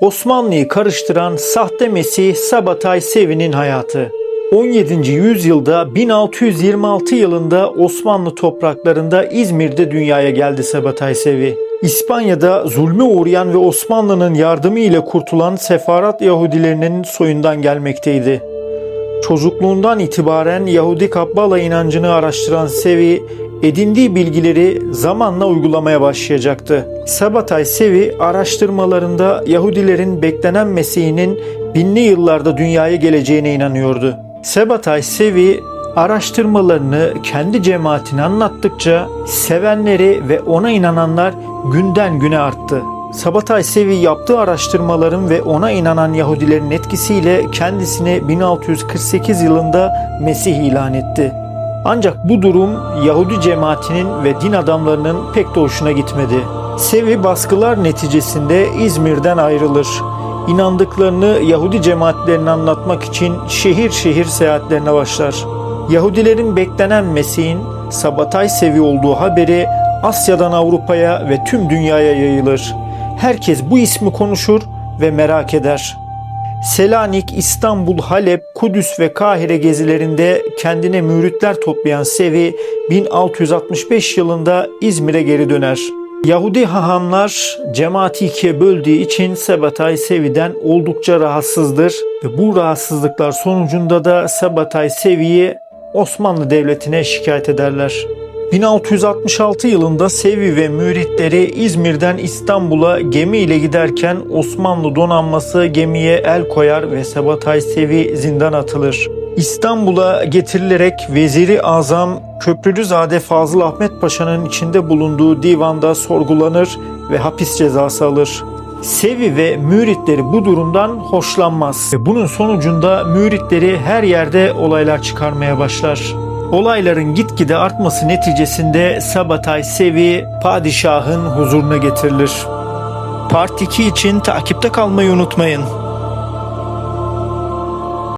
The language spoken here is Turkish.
Osmanlı'yı karıştıran sahte Mesih Sabatay Sevi'nin hayatı. 17. yüzyılda 1626 yılında Osmanlı topraklarında İzmir'de dünyaya geldi Sabatay Sevi. İspanya'da zulme uğrayan ve Osmanlı'nın yardımı ile kurtulan Sefarat Yahudilerinin soyundan gelmekteydi. Çocukluğundan itibaren Yahudi Kabbala inancını araştıran Sevi, edindiği bilgileri zamanla uygulamaya başlayacaktı. Sabatay Sevi araştırmalarında Yahudilerin beklenen Mesih'inin binli yıllarda dünyaya geleceğine inanıyordu. Sabatay Sevi araştırmalarını kendi cemaatine anlattıkça sevenleri ve ona inananlar günden güne arttı. Sabatay Sevi yaptığı araştırmaların ve ona inanan Yahudilerin etkisiyle kendisini 1648 yılında Mesih ilan etti. Ancak bu durum Yahudi cemaatinin ve din adamlarının pek de hoşuna gitmedi. Sevi baskılar neticesinde İzmir'den ayrılır. İnandıklarını Yahudi cemaatlerine anlatmak için şehir şehir seyahatlerine başlar. Yahudilerin beklenen Mesih'in Sabatay Sevi olduğu haberi Asya'dan Avrupa'ya ve tüm dünyaya yayılır. Herkes bu ismi konuşur ve merak eder. Selanik, İstanbul, Halep, Kudüs ve Kahire gezilerinde kendine müritler toplayan Sevi 1665 yılında İzmir'e geri döner. Yahudi hahamlar cemaati ikiye böldüğü için Sabatay Sevi'den oldukça rahatsızdır ve bu rahatsızlıklar sonucunda da Sabatay Sevi'yi Osmanlı Devleti'ne şikayet ederler. 1666 yılında Sevi ve müritleri İzmir'den İstanbul'a gemi ile giderken Osmanlı donanması gemiye el koyar ve Sabatay Sevi zindan atılır. İstanbul'a getirilerek Veziri Azam Köprülüzade Fazıl Ahmet Paşa'nın içinde bulunduğu divanda sorgulanır ve hapis cezası alır. Sevi ve müritleri bu durumdan hoşlanmaz ve bunun sonucunda müritleri her yerde olaylar çıkarmaya başlar. Olayların gitgide artması neticesinde Sabatay Sevi padişahın huzuruna getirilir. Part 2 için takipte kalmayı unutmayın.